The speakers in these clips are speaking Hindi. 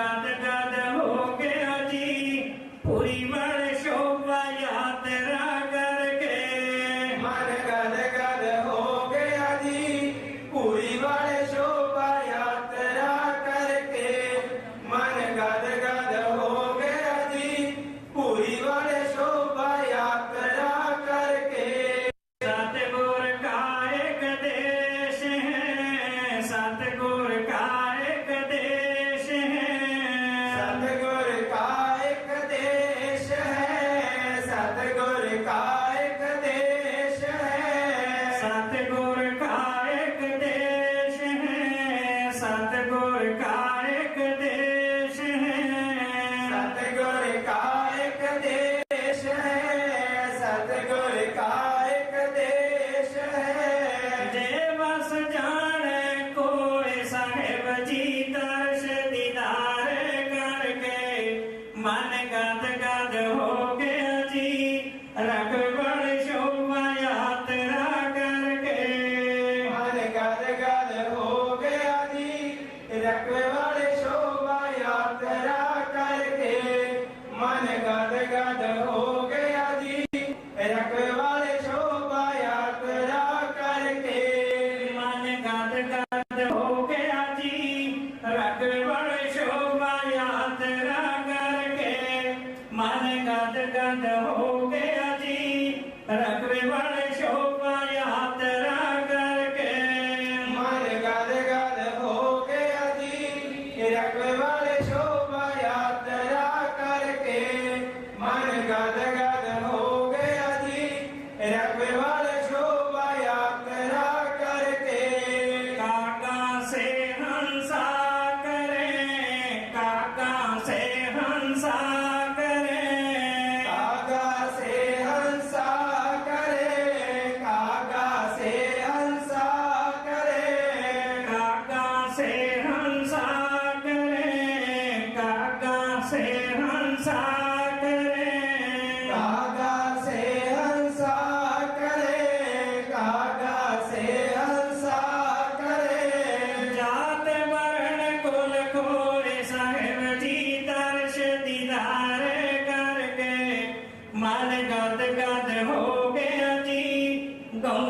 da da da देश है सतगुर का एक देश है। देव सजान कोई साहेब जी दर्श दीदार करके मन गद गद हो गया जी रघुवर शोभा यात्रा करके। मन गद हो गया जी रघुवर शोभा यात्रा करके मन यात्रा हो गया जी। रखवे वाले शोभा यात्रा करके मन गद गद हो गया से हंसा करे कागा से हंसा करे कागा से हंसा करे जात वर्ण कुल खोए साहेब जी दर्श दीदार करके। मन गद गद हो गया जी गौ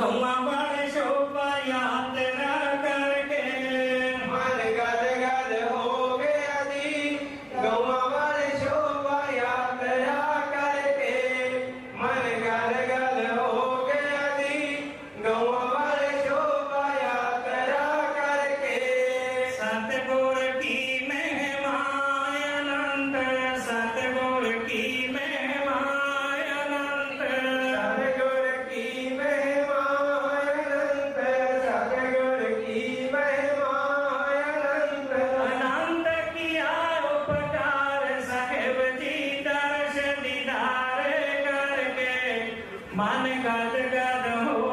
懂吗？मन गद गद हो